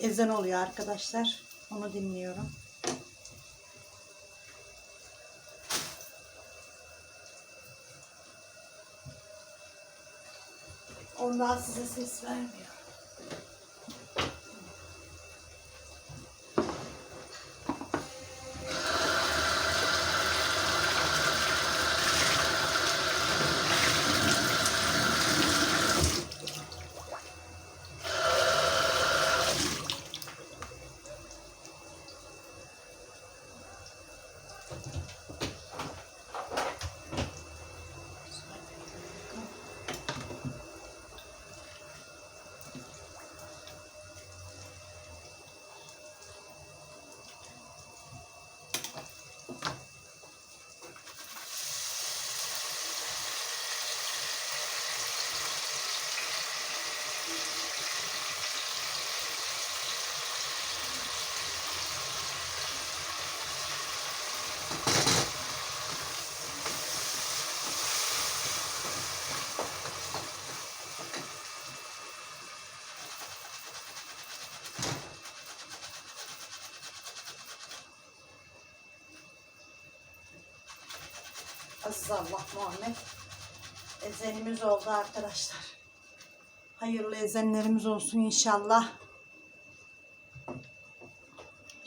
ezan oluyor arkadaşlar. Onu dinliyorum. Ondan size ses vermiyor. Aziz Allah Muhammed. Ezenimiz oldu arkadaşlar. Hayırlı ezenlerimiz olsun inşallah.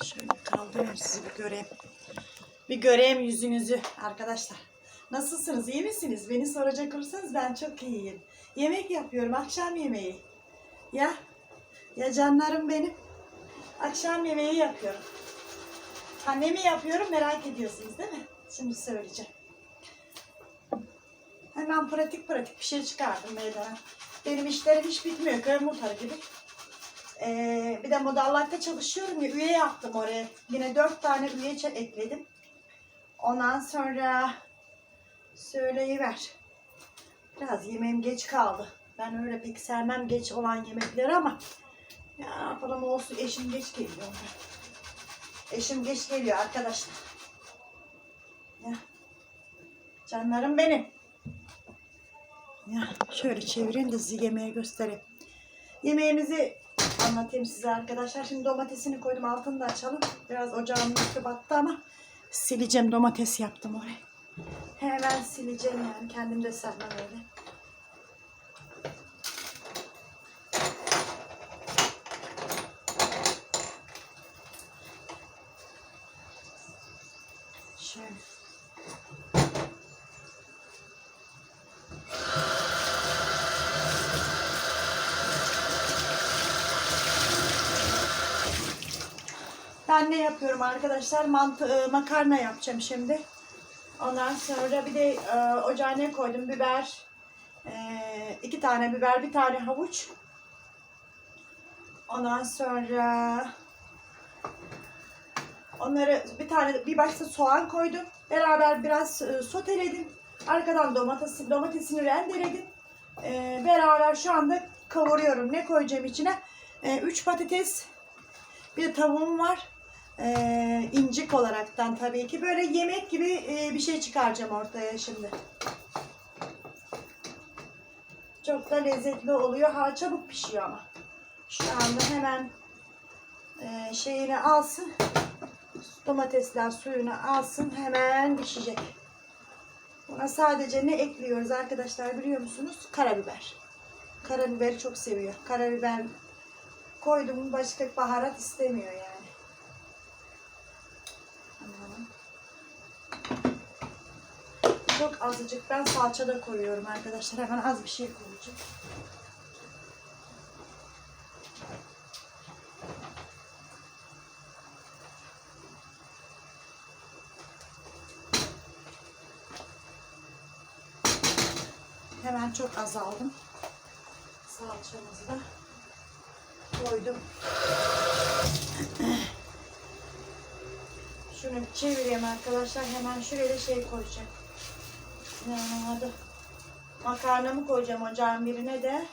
Şöyle kaldırayım sizi bir göreyim. Bir göreyim yüzünüzü arkadaşlar. Nasılsınız? iyi misiniz? Beni soracak olursanız ben çok iyiyim. Yemek yapıyorum. Akşam yemeği. Ya. Ya canlarım benim. Akşam yemeği yapıyorum. Ha ne mi yapıyorum merak ediyorsunuz değil mi? Şimdi söyleyeceğim. Hemen pratik pratik bir şey çıkardım meydana. Benim işlerim hiç bitmiyor. Köy muhtarı gibi. Ee, bir de modallakta çalışıyorum ya. Üye yaptım oraya. Yine dört tane üye ekledim. Ondan sonra söyleyiver. Biraz yemeğim geç kaldı. Ben öyle pek sevmem geç olan yemekleri ama ya yapalım olsun eşim geç geliyor. Eşim geç geliyor arkadaşlar. Ya. Canlarım benim. Ya şöyle çevireyim de size yemeği göstereyim. Yemeğimizi anlatayım size arkadaşlar. Şimdi domatesini koydum altını da açalım. Biraz ocağımın üstü battı ama sileceğim domates yaptım oraya. Hemen sileceğim yani kendim de sevmem öyle. Şöyle. Ben ne yapıyorum arkadaşlar? Mantı, e, makarna yapacağım şimdi. Ondan sonra bir de e, ocağa ne koydum? Biber. E, iki tane biber, bir tane havuç. Ondan sonra onları bir tane bir başta soğan koydum. Beraber biraz e, soteledim. Arkadan domatesi, domatesini rendeledim. E, beraber şu anda kavuruyorum. Ne koyacağım içine? E, üç patates, bir de tavuğum var. Ee, incik olaraktan tabii ki. Böyle yemek gibi e, bir şey çıkaracağım ortaya şimdi. Çok da lezzetli oluyor. Ha çabuk pişiyor ama. Şu anda hemen e, şeyini alsın. Domatesler suyunu alsın. Hemen pişecek. Buna sadece ne ekliyoruz arkadaşlar biliyor musunuz? Karabiber. Karabiberi çok seviyor. Karabiber koydum başka baharat istemiyor yani. Tamam. Çok azıcık ben salça da koyuyorum arkadaşlar. Hemen az bir şey koyacağım. Hemen çok az aldım. Salçamızı da koydum. Şunu çevireyim arkadaşlar. Hemen şuraya şey koyacağım. Onun adı? Makarnamı koyacağım ocağın birine de.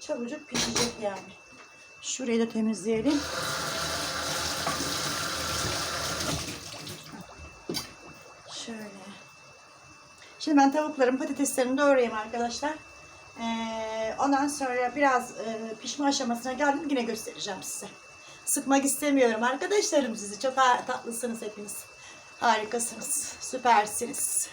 Çabucak pişecek yani. Şurayı da temizleyelim. Şöyle. Şimdi ben tavukların patateslerini doğrayayım arkadaşlar. Ee, ondan sonra biraz e, pişme aşamasına geldim yine göstereceğim size. Sıkmak istemiyorum arkadaşlarım sizi. Çok tatlısınız hepiniz. Harikasınız. Süpersiniz.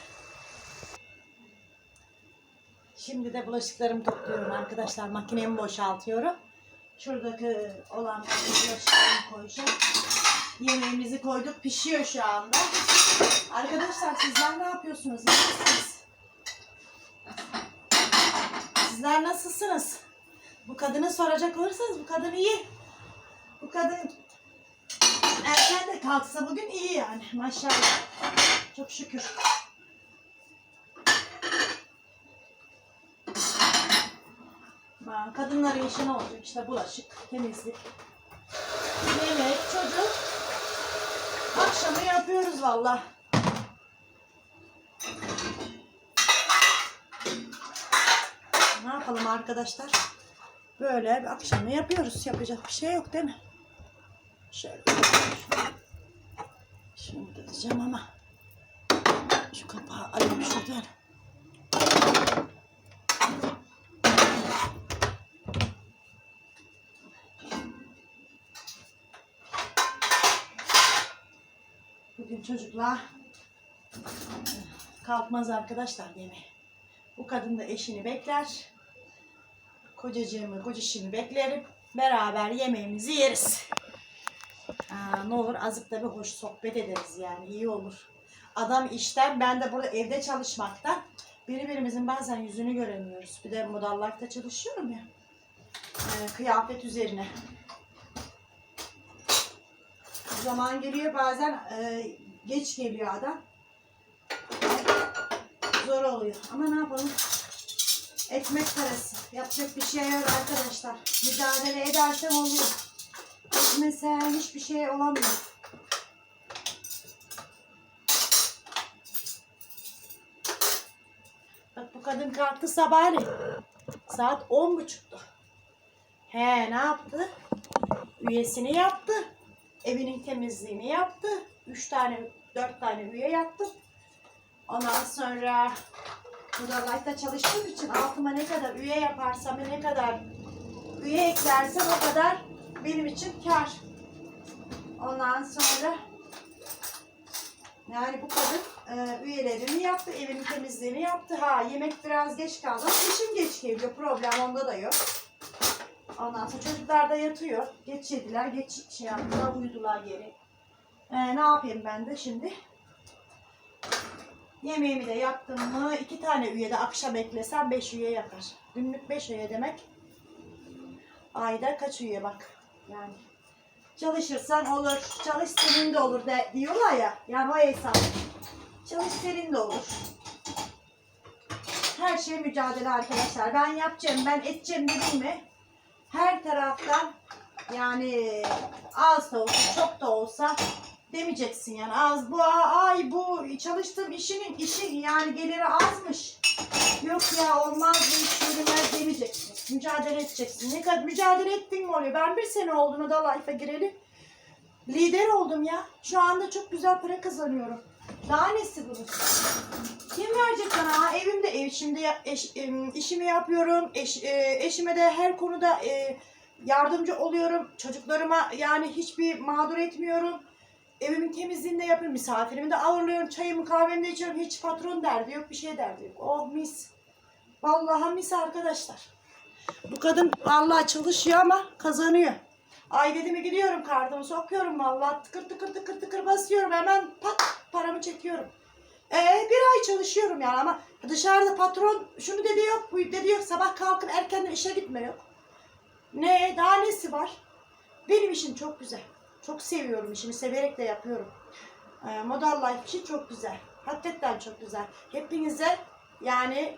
Şimdi de bulaşıklarımı topluyorum arkadaşlar. Makinemi boşaltıyorum. Şuradaki olan bulaşıklarımı koyacağım. Yemeğimizi koyduk. Pişiyor şu anda. Arkadaşlar sizler ne yapıyorsunuz? Misiniz? Sizler nasılsınız? Bu kadını soracak olursanız bu kadın iyi. Bu kadın erken de kalksa bugün iyi yani. Maşallah. Çok şükür. Kadınların işi ne olacak? İşte bulaşık, temizlik, yemek, çocuk. Akşamı yapıyoruz valla. Ne yapalım arkadaşlar? Böyle bir akşamı yapıyoruz. Yapacak bir şey yok değil mi? Şöyle. Şunu diyeceğim ama şu kapağı alayım şuradan. Bugün çocuklar kalkmaz arkadaşlar yemeğe. Bu kadın da eşini bekler. Kocacığımı, kocişimi beklerim. Beraber yemeğimizi yeriz. Aa, ne olur azıcık da bir hoş sohbet ederiz yani iyi olur. Adam işten ben de burada evde çalışmaktan birbirimizin bazen yüzünü göremiyoruz. Bir de modallarda çalışıyorum ya. Ee, kıyafet üzerine. Zaman geliyor bazen e, geç geliyor adam. Zor oluyor. Ama ne yapalım? Ekmek parası. Yapacak bir şey yok arkadaşlar. Mücadele edersem oluyor. Etmesen hiçbir şey olamıyor. Bak bu kadın kalktı sabahleyin. Saat on buçuktu. He ne yaptı? Üyesini yaptı. Evinin temizliğini yaptı. Üç tane, dört tane üye yaptım. Ondan sonra Light'ta çalıştığım için altıma ne kadar üye yaparsam ne kadar üye eklersem o kadar benim için kar. Ondan sonra yani bu kadın e, üyelerini yaptı, evin temizliğini yaptı. Ha yemek biraz geç kaldı. Eşim geç geliyor. Problem onda da yok. Ondan sonra çocuklar da yatıyor. Geç yediler, geç şey yaptılar, uyudular geri. E, ne yapayım ben de şimdi? Yemeğimi de yaptım mı iki tane üye de akşam eklesem beş üye yapar. Günlük beş üye demek. Ayda kaç üye bak. Yani çalışırsan olur. Çalış senin de olur de diyorlar ya. Yani o hesap. Çalış senin de olur. Her şey mücadele arkadaşlar. Ben yapacağım, ben edeceğim dedim mi? Her taraftan yani az da olsa, çok da olsa demeyeceksin yani az bu ay bu çalıştığım işinin işi yani geliri azmış. Yok ya olmaz bu iş yürümez demeyeceksin. Mücadele edeceksin. Ne kadar mücadele ettin mi oluyor? Ben bir sene oldu da life'a gireli. Lider oldum ya. Şu anda çok güzel para kazanıyorum. Daha nesi bunun? Kim verecek bana? Evimde ev şimdi eş- işimi yapıyorum. Eş, e, eşime de her konuda e, yardımcı oluyorum. Çocuklarıma yani hiçbir mağdur etmiyorum. Evimin temizliğini de yapıyorum. Misafirimi de ağırlıyorum. Çayımı kahvemi de içiyorum. Hiç patron derdi yok. Bir şey derdi yok. Oh mis. Vallahi mis arkadaşlar. Bu kadın vallahi çalışıyor ama kazanıyor. Ay dedi mi gidiyorum kartımı sokuyorum vallahi tıkır tıkır tıkır tıkır basıyorum hemen pat paramı çekiyorum. Ee, bir ay çalışıyorum yani ama dışarıda patron şunu dedi yok bu dedi yok sabah kalkıp erkenden işe gitme yok. Ne daha nesi var? Benim işim çok güzel. Çok seviyorum işimi severek de yapıyorum. Ee, Model Life için çok güzel. Hakikaten çok güzel. Hepinize yani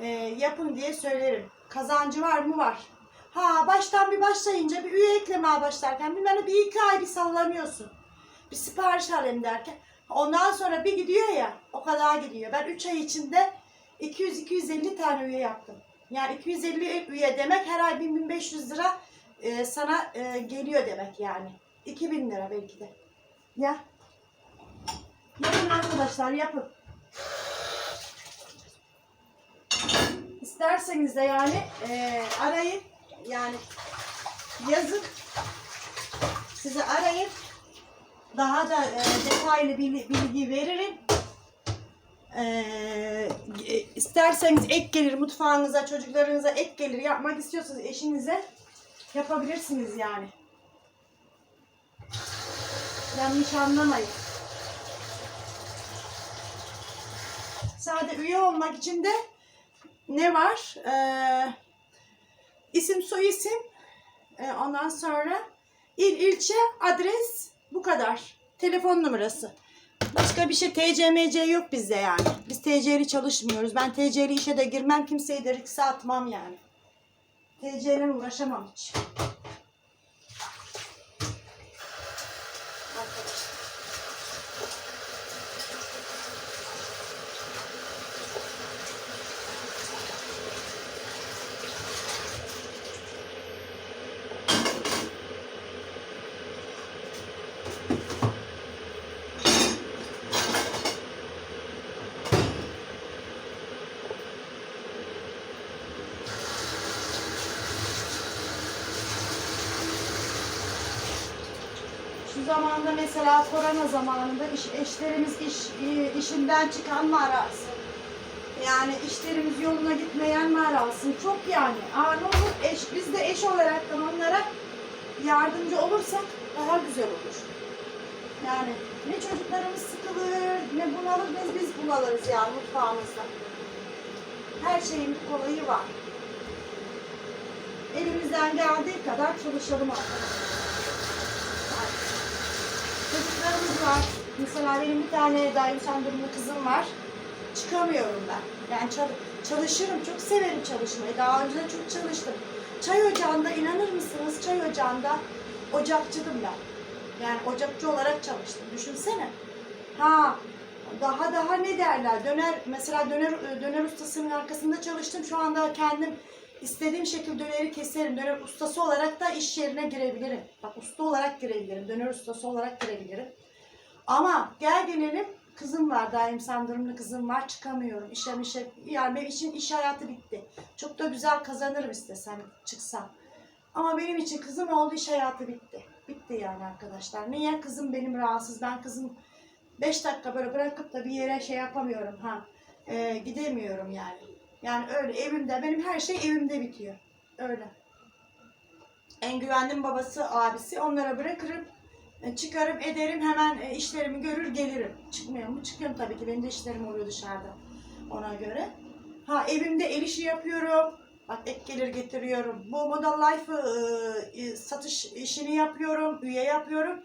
e, yapın diye söylerim. Kazancı var mı? Var. Ha baştan bir başlayınca bir üye eklemeye başlarken bilmem ne bir iki ay bir sallanıyorsun. Bir sipariş alayım derken. Ondan sonra bir gidiyor ya o kadar gidiyor. Ben 3 ay içinde 200-250 tane üye yaptım. Yani 250 üye demek her ay 1000-1500 lira e, sana e, geliyor demek yani. 2000 lira belki de. Ya. Yapın arkadaşlar yapın. isterseniz de yani e, arayın. Yani yazın. Sizi arayın. Daha da e, detaylı bilgi veririm. Ee, isterseniz ek gelir mutfağınıza, çocuklarınıza ek gelir yapmak istiyorsanız eşinize yapabilirsiniz yani. Yanlış anlamayın. Sade üye olmak için de ne var? Ee, isim soy isim. Ee, ondan sonra il ilçe adres bu kadar. Telefon numarası. Başka bir şey TCMC yok bizde yani. Biz TC'li çalışmıyoruz. Ben TC'li işe de girmem. Kimseyi de rikse atmam yani. TC'yle uğraşamam hiç. Şu zamanda mesela korona zamanında iş, eşlerimiz iş, e, işinden çıkan mı arasın? Yani işlerimiz yoluna gitmeyen mi arasın? Çok yani. Aa, ne olur eş, biz de eş olarak da onlara yardımcı olursak daha güzel olur. Yani ne çocuklarımız sıkılır, ne bunalır, ne biz bunalırız yani mutfağımızda. Her şeyin bir kolayı var. Elimizden geldiği kadar çalışalım arkadaşlar. Çocuklarımız var. Mesela benim bir tane daim sendromlu kızım var. Çıkamıyorum ben. Yani çal- çalışırım. Çok severim çalışmayı. Daha önce de çok çalıştım. Çay ocağında inanır mısınız? Çay ocağında ocakçıydım ben. Yani ocakçı olarak çalıştım. Düşünsene. Ha daha daha ne derler? Döner mesela döner döner ustasının arkasında çalıştım. Şu anda kendim istediğim şekilde döneri keserim. Döner ustası olarak da iş yerine girebilirim. Bak usta olarak girebilirim. Döner ustası olarak girebilirim. Ama gel gelelim kızım var. Daim sandırımlı kızım var. Çıkamıyorum. İşe mişe. Yani benim için iş hayatı bitti. Çok da güzel kazanırım istesem çıksam. Ama benim için kızım oldu iş hayatı bitti. Bitti yani arkadaşlar. Niye? Kızım benim rahatsız. Ben kızım 5 dakika böyle bırakıp da bir yere şey yapamıyorum ha. Ee, gidemiyorum yani. Yani öyle evimde benim her şey evimde bitiyor. Öyle. En güvendiğim babası, abisi onlara bırakırım. E, Çıkarım ederim hemen e, işlerimi görür gelirim. Çıkmıyor mu? Çıkıyorum tabii ki. Benim de işlerim oluyor dışarıda. Ona göre. Ha evimde el işi yapıyorum. Bak ek gelir getiriyorum. Bu Model Life'ı e, e, satış işini yapıyorum. Üye yapıyorum.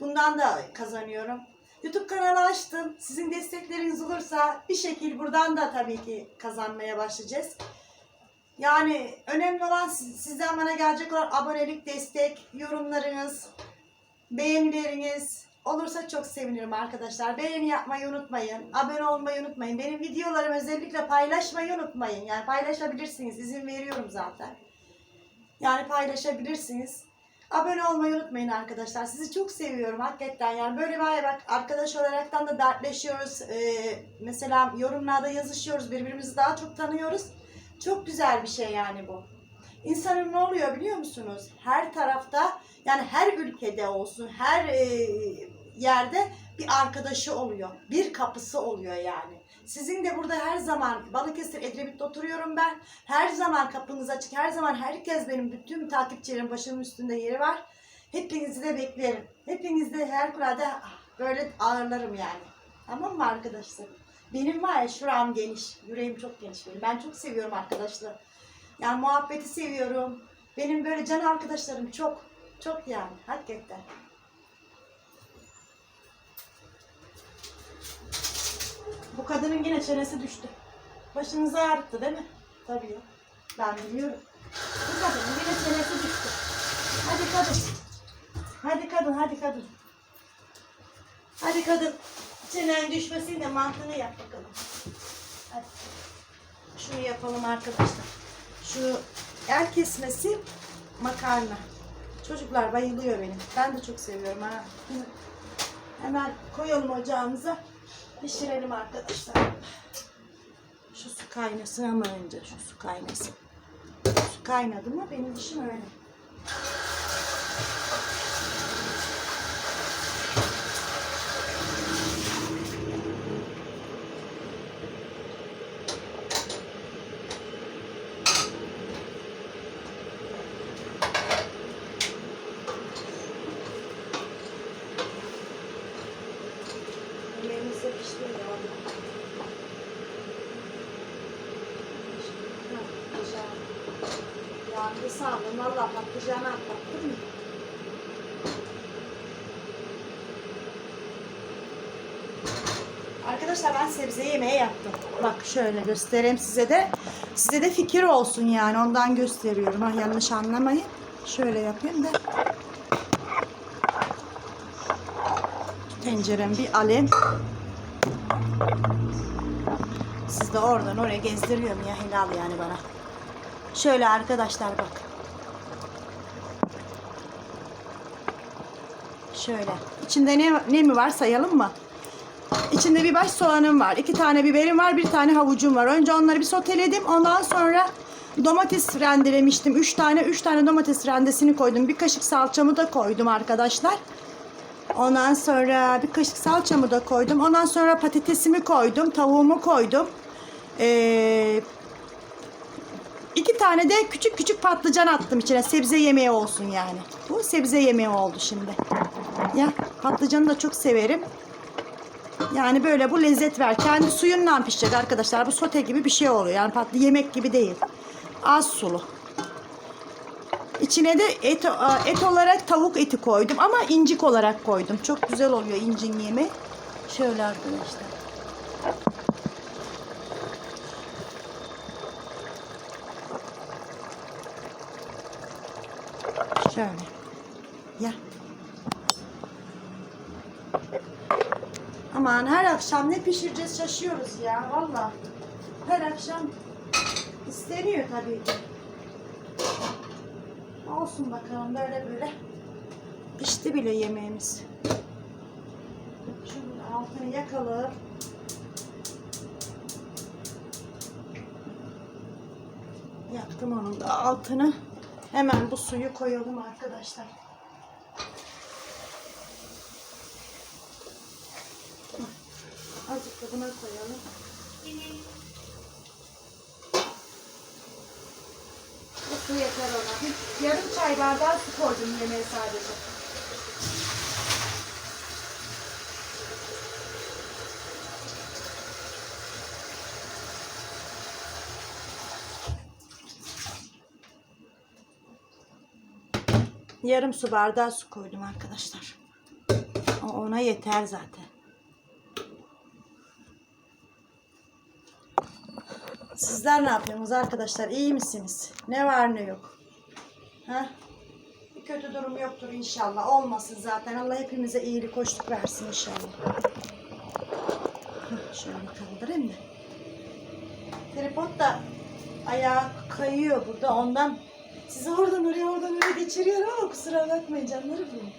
Bundan da kazanıyorum. YouTube kanalı açtım. Sizin destekleriniz olursa bir şekil buradan da tabii ki kazanmaya başlayacağız. Yani önemli olan siz- sizden bana gelecek olan abonelik, destek, yorumlarınız, beğenileriniz olursa çok sevinirim arkadaşlar. Beğeni yapmayı unutmayın. Abone olmayı unutmayın. Benim videolarımı özellikle paylaşmayı unutmayın. Yani paylaşabilirsiniz. İzin veriyorum zaten. Yani paylaşabilirsiniz. Abone olmayı unutmayın arkadaşlar. Sizi çok seviyorum hakikaten. Yani böyle var bak arkadaş olaraktan da dertleşiyoruz. Ee, mesela yorumlarda yazışıyoruz. Birbirimizi daha çok tanıyoruz. Çok güzel bir şey yani bu. İnsanın ne oluyor biliyor musunuz? Her tarafta yani her ülkede olsun, her e, yerde bir arkadaşı oluyor. Bir kapısı oluyor yani. Sizin de burada her zaman Balıkesir Edremit'te oturuyorum ben. Her zaman kapınız açık. Her zaman herkes benim bütün takipçilerim başımın üstünde yeri var. Hepinizi de beklerim. Hepinizi de her kurada böyle ağırlarım yani. Tamam mı arkadaşlar? Benim var ya şuram geniş. Yüreğim çok geniş benim. Ben çok seviyorum arkadaşlar. Yani muhabbeti seviyorum. Benim böyle can arkadaşlarım çok. Çok yani. Hakikaten. Bu kadının yine çenesi düştü. Başınızı ağrıttı değil mi? Tabii. Ben biliyorum. Bu kadının yine çenesi düştü. Hadi kadın. Hadi kadın, hadi kadın. Hadi kadın. Çenen düşmesiyle mantığını yap bakalım. Hadi. Şunu yapalım arkadaşlar. Şu el kesmesi makarna. Çocuklar bayılıyor benim. Ben de çok seviyorum ha. Hemen koyalım ocağımıza. Pişirelim arkadaşlar. Şu su kaynasın ama önce şu su kaynasın. Su kaynadı mı benim işim öyle. Yemeğimiz de pişti ya. Ha, patlıcan. Yani sandım valla patlıcanı atlattın mı? Arkadaşlar ben sebze yemeği yaptım. Bak şöyle göstereyim size de. Size de fikir olsun yani ondan gösteriyorum. Ah yanlış anlamayın. Şöyle yapayım da. Tencerem bir alev. Siz de oradan oraya gezdiriyorum ya helal yani bana. Şöyle arkadaşlar bak. Şöyle. İçinde ne, ne mi var sayalım mı? İçinde bir baş soğanım var. iki tane biberim var. Bir tane havucum var. Önce onları bir soteledim. Ondan sonra domates rendelemiştim. Üç tane, üç tane domates rendesini koydum. Bir kaşık salçamı da koydum arkadaşlar. Ondan sonra bir kaşık salçamı da koydum. Ondan sonra patatesimi koydum. Tavuğumu koydum. Ee, iki tane de küçük küçük patlıcan attım içine. Sebze yemeği olsun yani. Bu sebze yemeği oldu şimdi. Ya patlıcanı da çok severim. Yani böyle bu lezzet ver. Kendi suyundan pişecek arkadaşlar. Bu sote gibi bir şey oluyor. Yani patlı yemek gibi değil. Az sulu. İçine de et, et olarak tavuk eti koydum ama incik olarak koydum. Çok güzel oluyor incin yemi. Şöyle arkadaşlar. Şöyle. Ya. Aman her akşam ne pişireceğiz şaşıyoruz ya valla. Her akşam isteniyor tabii ki. Olsun bakalım böyle böyle. Pişti bile yemeğimiz. Şunun altını yakalım. Yaktım onun da altını. Hemen bu suyu koyalım arkadaşlar. Azıcık da buna koyalım. Bu su yeter ona. Yarım çay bardağı su koydum yemeğe sadece. Yarım su bardağı su koydum arkadaşlar. Ona yeter zaten. Sizler ne yapıyorsunuz arkadaşlar? İyi misiniz? Ne var ne yok? Ha? Bir kötü durum yoktur inşallah. Olmasın zaten. Allah hepimize iyilik, hoşluk versin inşallah. Hah, Şöyle kaldırayım da. Tripod da ayağı kayıyor burada. Ondan sizi oradan oraya oradan oraya geçiriyorum ama kusura bakmayın canlarım benim.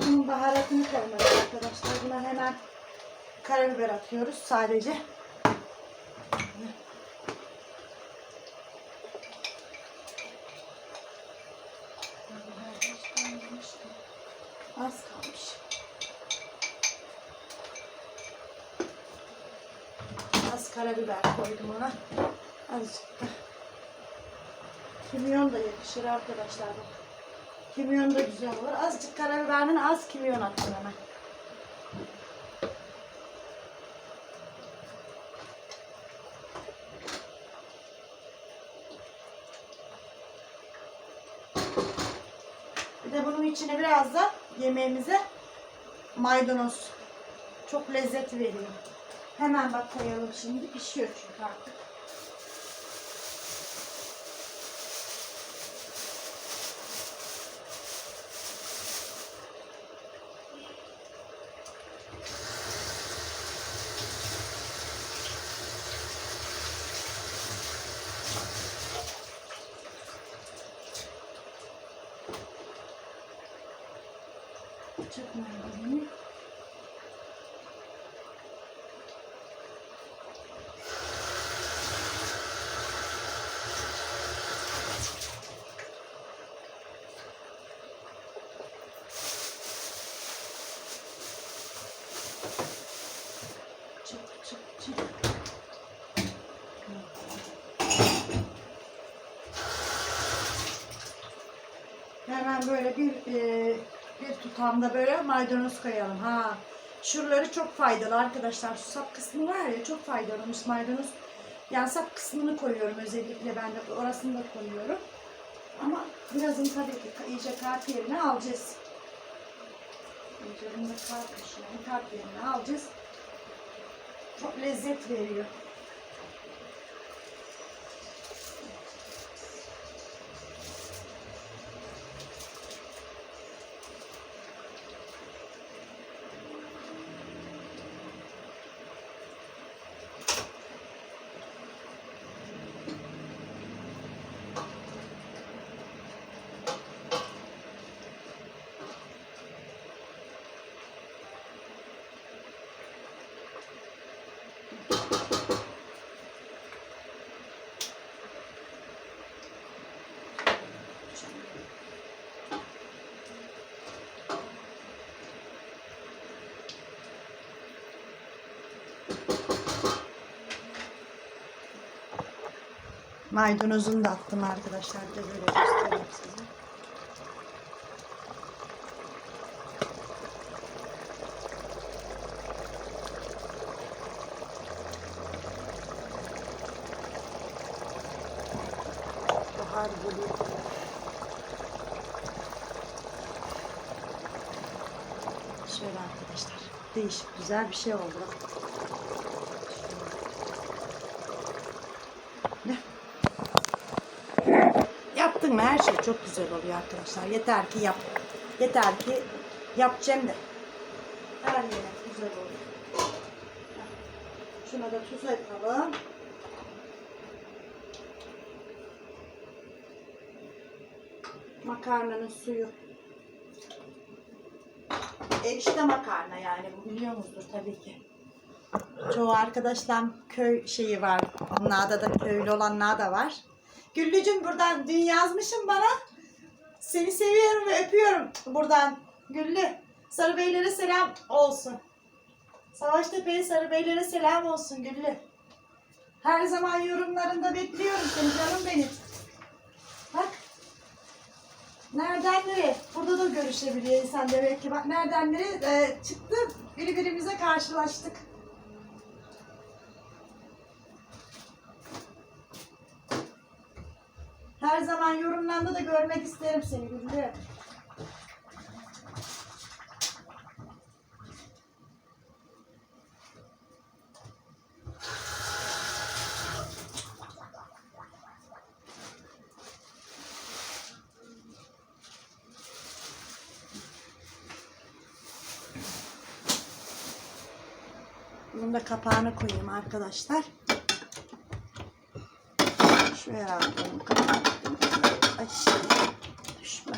Bunun baharatını koymadık arkadaşlar. Buna hemen karabiber atıyoruz sadece. Az kalmış. Az karabiber koydum ona. Azıcık da. Kimyon da yakışır arkadaşlar. Kimyon da güzel olur. Azıcık karabiberden az kimyon attım hemen. İçine biraz da yemeğimize maydanoz. Çok lezzet veriyor. Hemen bak koyalım şimdi. Pişiyor çünkü artık. Çok maydanoz. Hemen böyle bir e, bir tutamda böyle maydanoz koyalım. Ha. Şuraları çok faydalı arkadaşlar. Şu sap kısmı var ya çok faydalıymış maydanoz. Yani sap kısmını koyuyorum özellikle ben de orasını da koyuyorum. Ama birazını tabii ki iyice kart yerine alacağız. Üzerinde kartmış yani kart yerine alacağız. Çok lezzet veriyor. Maydanozunu da attım arkadaşlar. Bir de böyle göstereyim size. Bahar geliyor. Şöyle arkadaşlar. Değişik güzel bir şey oldu. bak. Ne? Yaptın mı her şey çok güzel oluyor arkadaşlar. Yeter ki yap. Yeter ki yapacağım da. Her yere güzel oluyor. Şuna da tuz atalım. Makarnanın suyu. Erişte makarna yani bu biliyor musunuz tabii ki. Çoğu arkadaşlarım köy şeyi var. Onlarda da köylü olanlar da var. Güllücüm buradan dün yazmışım bana. Seni seviyorum ve öpüyorum buradan. Güllü. Sarıbeylere selam olsun. Savaştepe'ye Sarıbeylere selam olsun Güllü. Her zaman yorumlarında bekliyorum seni canım benim. Bak. Nereden nereye? Burada da görüşebiliyor insan demek ki. Bak nereden nereye e, çıktı. Birbirimize karşılaştık. Her zaman yorumlarında da görmek isterim seni Güllü. Bunun da kapağını koyayım arkadaşlar. Şöyle alalım kapağını. Düşme.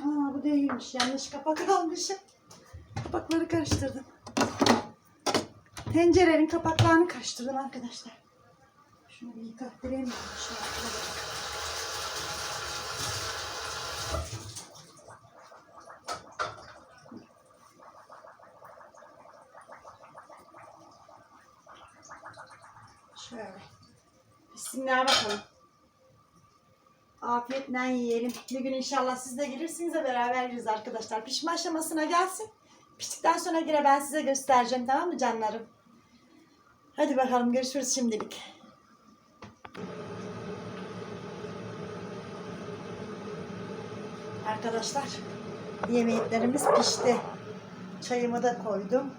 Aa bu değilmiş. Yanlış kapak almışım. Kapakları karıştırdım. Tencerenin kapaklarını karıştırdım arkadaşlar. Şunu bir mı? Şöyle. Şöyle. Bismillah bakalım. Afiyetle yiyelim. Bir gün inşallah siz de gelirsiniz de beraber yeriz arkadaşlar. Pişme aşamasına gelsin. Piştikten sonra yine ben size göstereceğim tamam mı canlarım? Hadi bakalım görüşürüz şimdilik. Arkadaşlar yemeklerimiz pişti. Çayımı da koydum.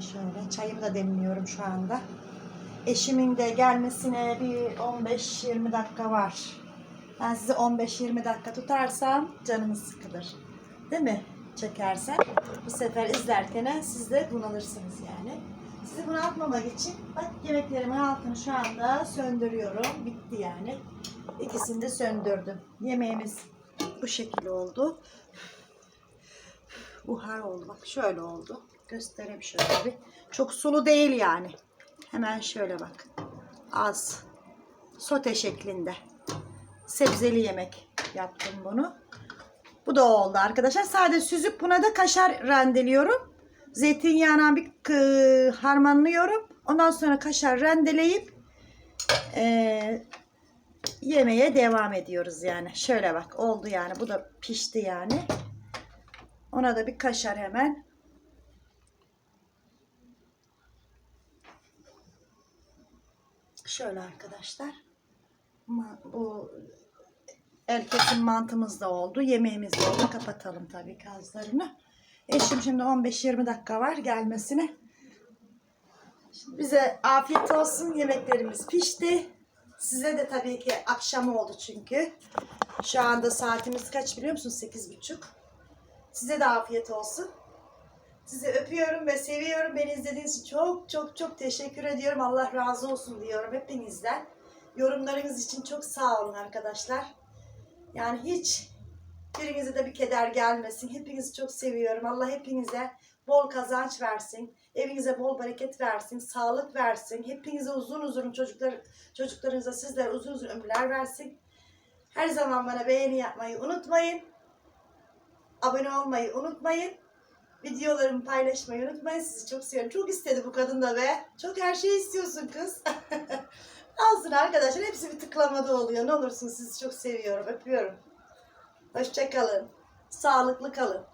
Şöyle çayımı da demliyorum şu anda. Eşimin de gelmesine bir 15-20 dakika var. Ben size 15-20 dakika tutarsam canınız sıkılır. Değil mi? Çekersem. Bu sefer izlerken siz de bunalırsınız yani. Sizi bunaltmamak için bak yemeklerimin altını şu anda söndürüyorum. Bitti yani. İkisini de söndürdüm. Yemeğimiz bu şekilde oldu. Buhar oldu. Bak şöyle oldu. Göstereyim şöyle bir. Çok sulu değil yani. Hemen şöyle bak. Az. Sote şeklinde. Sebzeli yemek yaptım bunu. Bu da oldu arkadaşlar. Sade süzüp buna da kaşar rendeliyorum. Zeytinyağına bir harmanlıyorum. Ondan sonra kaşar rendeleyip eee yemeye devam ediyoruz yani. Şöyle bak oldu yani. Bu da pişti yani. Ona da bir kaşar hemen. Şöyle arkadaşlar. Bu el kesim mantımız da oldu. Yemeğimiz de oldu. Kapatalım tabii gazlarını. Eşim şimdi 15-20 dakika var gelmesine. Şimdi bize afiyet olsun. Yemeklerimiz pişti. Size de tabii ki akşam oldu çünkü. Şu anda saatimiz kaç biliyor musunuz? 8.30. Size de afiyet olsun. Sizi öpüyorum ve seviyorum. Beni izlediğiniz için çok çok çok teşekkür ediyorum. Allah razı olsun diyorum hepinizden. Yorumlarınız için çok sağ olun arkadaşlar. Yani hiç birinize de bir keder gelmesin. Hepinizi çok seviyorum. Allah hepinize bol kazanç versin. Evinize bol bereket versin. Sağlık versin. Hepinize uzun uzun çocuklar çocuklarınıza sizler uzun uzun ömürler versin. Her zaman bana beğeni yapmayı unutmayın. Abone olmayı unutmayın. Videolarımı paylaşmayı unutmayın. Sizi çok seviyorum. Çok istedi bu kadın da be. Çok her şeyi istiyorsun kız. Alsın arkadaşlar. Hepsi bir tıklamada oluyor. Ne olursun sizi çok seviyorum. Öpüyorum. Hoşçakalın. Sağlıklı kalın.